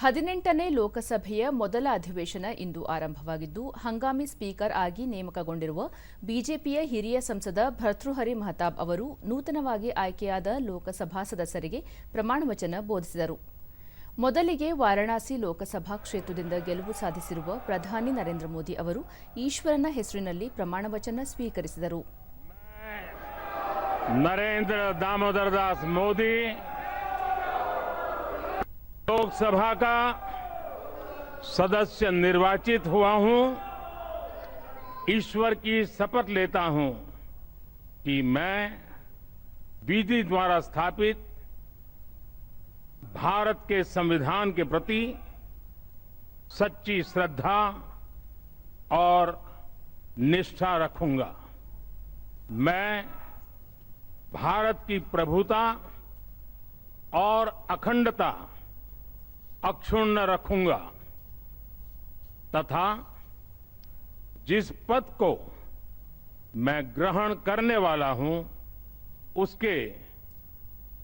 ಹದಿನೆಂಟನೇ ಲೋಕಸಭೆಯ ಮೊದಲ ಅಧಿವೇಶನ ಇಂದು ಆರಂಭವಾಗಿದ್ದು, ಹಂಗಾಮಿ ಸ್ಪೀಕರ್ ಆಗಿ ನೇಮಕಗೊಂಡಿರುವ ಬಿಜೆಪಿಯ ಹಿರಿಯ ಸಂಸದ ಭರ್ತೃಹರಿ ಮಹತಾಬ್ ಅವರು ನೂತನವಾಗಿ ಆಯ್ಕೆಯಾದ ಲೋಕಸಭಾ ಸದಸ್ಯರಿಗೆ ಪ್ರಮಾಣವಚನ ಬೋಧಿಸಿದರು. ಮೊದಲಿಗೆ ವಾರಣಾಸಿ ಲೋಕಸಭಾ ಕ್ಷೇತ್ರದಿಂದ ಗೆಲುವು ಸಾಧಿಸಿರುವ ಪ್ರಧಾನಿ ನರೇಂದ್ರ ಮೋದಿ ಅವರು ಈಶ್ವರನ ಹೆಸರಿನಲ್ಲಿ ಪ್ರಮಾಣವಚನ ಸ್ವೀಕರಿಸಿದರು. ನರೇಂದ್ರ ಮೋದಿ लोकसभा का सदस्य निर्वाचित हुआ हूँ। ईश्वर की शपथ लेता हूँ कि मैं विधि द्वारा स्थापित भारत के संविधान के प्रति सच्ची श्रद्धा और निष्ठा रखूँगा। मैं भारत की प्रभुता और अखंडता अक्षुण्ण रखूँगा। तथा जिस पद को मैं ग्रहण करने वाला हूँ, उसके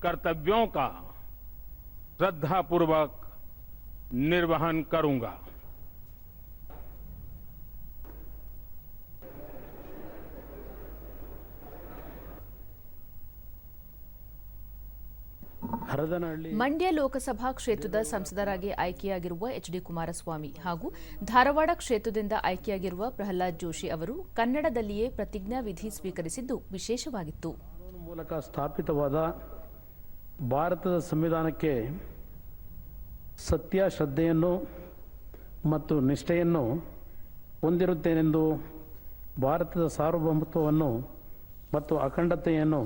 कर्तव्यों का श्रद्धापूर्वक निर्वहन करूँगा। ಮಂಡ್ಯ ಲೋಕಸಭಾ ಕ್ಷೇತ್ರದ ಸಂಸದರಾಗಿ ಆಯ್ಕೆಯಾಗಿರುವ ಎಚ್ ಡಿ ಕುಮಾರಸ್ವಾಮಿ ಹಾಗೂ ಧಾರವಾಡ ಕ್ಷೇತ್ರದಿಂದ ಆಯ್ಕೆಯಾಗಿರುವ ಪ್ರಹ್ಲಾದ್ ಜೋಶಿ ಅವರು ಕನ್ನಡದಲ್ಲಿಯೇ ಪ್ರತಿಜ್ಞಾ ವಿಧಿ ಸ್ವೀಕರಿಸಿದ್ದು ವಿಶೇಷವಾಗಿತ್ತು. ಮೂಲಕ ಸ್ಥಾಪಿತವಾದ ಭಾರತದ ಸಂವಿಧಾನಕ್ಕೆ ಸತ್ಯ ಶ್ರದ್ಧೆಯನ್ನು ಮತ್ತು ನಿಷ್ಠೆಯನ್ನು ಹೊಂದಿರುತ್ತೇನೆಂದು ಭಾರತದ ಸಾರ್ವಭೌಮತ್ವವನ್ನು ಮತ್ತು ಅಖಂಡತೆಯನ್ನು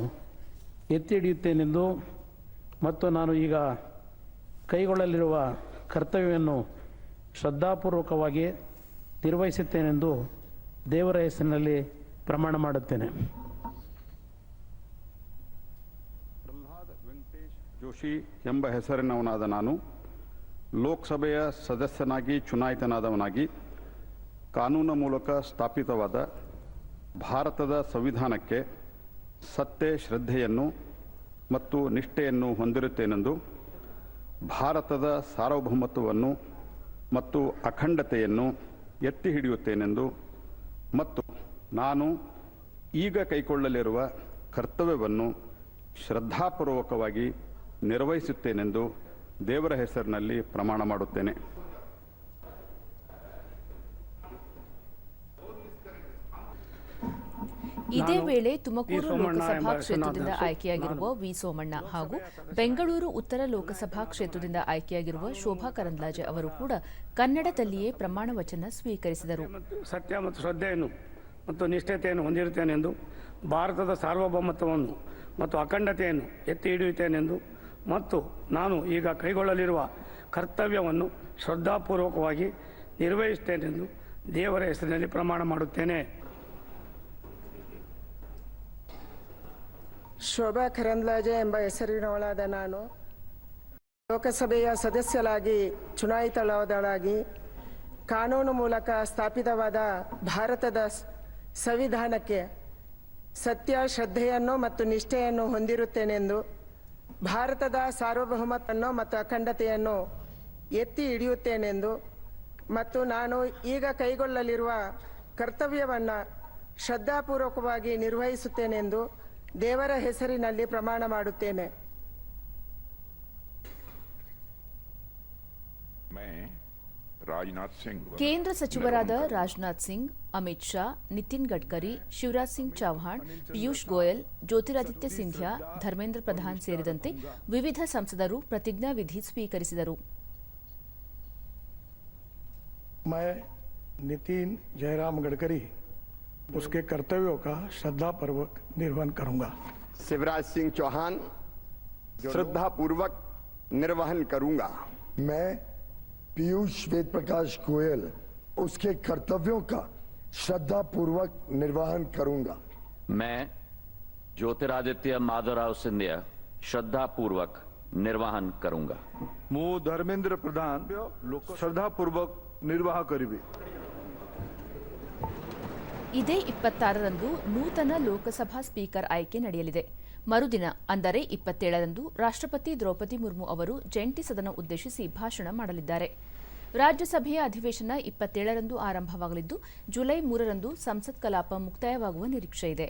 ಎತ್ತಿ ಹಿಡಿಯುತ್ತೇನೆಂದು ಮತ್ತು ನಾನು ಈಗ ಕೈಗೊಳ್ಳಲಿರುವ ಕರ್ತವ್ಯವನ್ನು ಶ್ರದ್ಧಾಪೂರ್ವಕವಾಗಿ ನಿರ್ವಹಿಸುತ್ತೇನೆಂದು ದೇವರ ಹೆಸರಿನಲ್ಲಿ ಪ್ರಮಾಣ ಮಾಡುತ್ತೇನೆ. ಪ್ರಹ್ಲಾದ್ ವೆಂಕಟೇಶ್ ಜೋಶಿ ಎಂಬ ಹೆಸರಿನವನಾದ ನಾನು. ಲೋಕಸಭೆಯ ಸದಸ್ಯನಾಗಿ, ಚುನಾಯಿತನಾದವನಾಗಿ, ಕಾನೂನು ಮೂಲಕ ಸ್ಥಾಪಿತವಾದ ಭಾರತದ ಸಂವಿಧಾನಕ್ಕೆ ಸತ್ಯ ಶ್ರದ್ಧೆಯನ್ನು ಮತ್ತು ನಿಷ್ಠೆಯನ್ನು ಹೊಂದಿರುತ್ತೇನೆಂದು, ಭಾರತದ ಸಾರ್ವಭೌಮತ್ವವನ್ನು ಮತ್ತು ಅಖಂಡತೆಯನ್ನು ಎತ್ತಿ ಹಿಡಿಯುತ್ತೇನೆಂದು ಮತ್ತು ನಾನು ಈಗ ಕೈಗೊಳ್ಳಲಿರುವ ಕರ್ತವ್ಯವನ್ನು ಶ್ರದ್ಧಾಪೂರ್ವಕವಾಗಿ ನಿರ್ವಹಿಸುತ್ತೇನೆಂದು ದೇವರ ಹೆಸರಿನಲ್ಲಿ ಪ್ರಮಾಣ ಮಾಡುತ್ತೇನೆ. ಇದೇ ವೇಳೆ ತುಮಕೂರು ಲೋಕಸಭಾ ಕ್ಷೇತ್ರದಿಂದ ಆಯ್ಕೆಯಾಗಿರುವ ವಿ ಸೋಮಣ್ಣ ಹಾಗೂ ಬೆಂಗಳೂರು ಉತ್ತರ ಲೋಕಸಭಾ ಕ್ಷೇತ್ರದಿಂದ ಆಯ್ಕೆಯಾಗಿರುವ ಶೋಭಾ ಕರಂದ್ಲಾಜೆ ಅವರು ಕೂಡ ಕನ್ನಡದಲ್ಲಿಯೇ ಪ್ರಮಾಣ ವಚನ ಸ್ವೀಕರಿಸಿದರು. ಸತ್ಯ ಮತ್ತು ಶ್ರದ್ಧೆಯನ್ನು ಮತ್ತು ನಿಷ್ಠತೆಯನ್ನು ಹೊಂದಿರುತ್ತೇನೆಂದು ಭಾರತದ ಸಾರ್ವಭೌಮತ್ವವನ್ನು ಮತ್ತು ಅಖಂಡತೆಯನ್ನು ಎತ್ತಿ ಹಿಡಿಯುತ್ತೇನೆಂದು ಮತ್ತು ನಾನು ಈಗ ಕೈಗೊಳ್ಳಲಿರುವ ಕರ್ತವ್ಯವನ್ನು ಶ್ರದ್ಧಾಪೂರ್ವಕವಾಗಿ ನಿರ್ವಹಿಸುತ್ತೇನೆಂದು ದೇವರ ಹೆಸರಿನಲ್ಲಿ ಪ್ರಮಾಣ ಮಾಡುತ್ತೇನೆ. ಶೋಭಾ ಕರಂದ್ಲಾಜೆ ಎಂಬ ಹೆಸರಿನವಳಾದ ನಾನು. ಲೋಕಸಭೆಯ ಸದಸ್ಯರಾಗಿ ಚುನಾಯಿತಳಾದಳಾಗಿ, ಕಾನೂನು ಮೂಲಕ ಸ್ಥಾಪಿತವಾದ ಭಾರತದ ಸಂವಿಧಾನಕ್ಕೆ ಸತ್ಯ, ಶ್ರದ್ಧೆಯನ್ನು ಮತ್ತು ನಿಷ್ಠೆಯನ್ನು ಹೊಂದಿರುತ್ತೇನೆಂದು, ಭಾರತದ ಸಾರ್ವಭೌಮತನ್ನು ಮತ್ತು ಅಖಂಡತೆಯನ್ನು ಎತ್ತಿ ಹಿಡಿಯುತ್ತೇನೆಂದು ಮತ್ತು ನಾನು ಈಗ ಕೈಗೊಳ್ಳಲಿರುವ ಕರ್ತವ್ಯವನ್ನು ಶ್ರದ್ಧಾಪೂರ್ವಕವಾಗಿ ನಿರ್ವಹಿಸುತ್ತೇನೆಂದು ದೇವರ ಹೆಸರಿನಲ್ಲಿ ಪ್ರಮಾಣ ಮಾಡುತ್ತೇನೆ. ಕೇಂದ್ರ ಸಚಿವರಾದ ರಾಜನಾಥ್ ಸಿಂಗ್ ಅಮಿತ್ ಶಾ ನಿತಿನ್ ಗಡ್ಕರಿ ಶಿವರಾಜ್ ಸಿಂಗ್ ಚೌಹಾಣ್ ಪಿಯೂಷ್ ಗೋಯಲ್ ಜ್ಯೋತಿರಾದಿತ್ಯ ಸಿಂಧಿಯಾ ಧರ್ಮೇಂದ್ರ ಪ್ರಧಾನ್ ಸೇರಿದಂತೆ ವಿವಿಧ ಸಂಸದರು ಪ್ರತಿಜ್ಞಾ ವಿಧಿ ಸ್ವೀಕರಿಸಿದರು. ನಿತಿನ್ ಜಯರಾಮ್ ಗಡ್ಕರಿ उसके कर्तव्यों का श्रद्धा पूर्वक निर्वहन करूँगा। शिवराज सिंह चौहान श्रद्धा पूर्वक निर्वहन करूँगा। मैं पीयूष वेद प्रकाश गोयल उसके कर्तव्यों का श्रद्धा पूर्वक निर्वहन करूँगा। मैं ज्योतिरादित्य माधवराव सिंधिया श्रद्धा पूर्वक निर्वहन करूँगा। मु धर्मेंद्र प्रधान श्रद्धा पूर्वक निर्वाह करीबी ಇದೇ ಇಪ್ಪತ್ತಾರರಂದು ನೂತನ ಲೋಕಸಭಾ ಸ್ಪೀಕರ್ ಆಯ್ಕೆ ನಡೆಯಲಿದೆ. ಮರುದಿನ, ಅಂದರೆ ಇಪ್ಪತ್ತೇಳರಂದು, ರಾಷ್ಟ್ರಪತಿ ದ್ರೌಪದಿ ಮುರ್ಮು ಅವರು ಜಂಟಿ ಸದನ ಉದ್ದೇಶಿಸಿ ಭಾಷಣ ಮಾಡಲಿದ್ದಾರೆ. ರಾಜ್ಯಸಭೆಯ ಅಧಿವೇಶನ ಇಪ್ಪತ್ತೇಳರಂದು ಆರಂಭವಾಗಲಿದ್ದು, ಜುಲೈ ಮೂರರಂದು ಸಂಸತ್ ಕಲಾಪ ಮುಕ್ತಾಯವಾಗುವ ನಿರೀಕ್ಷೆ ಇದೆ.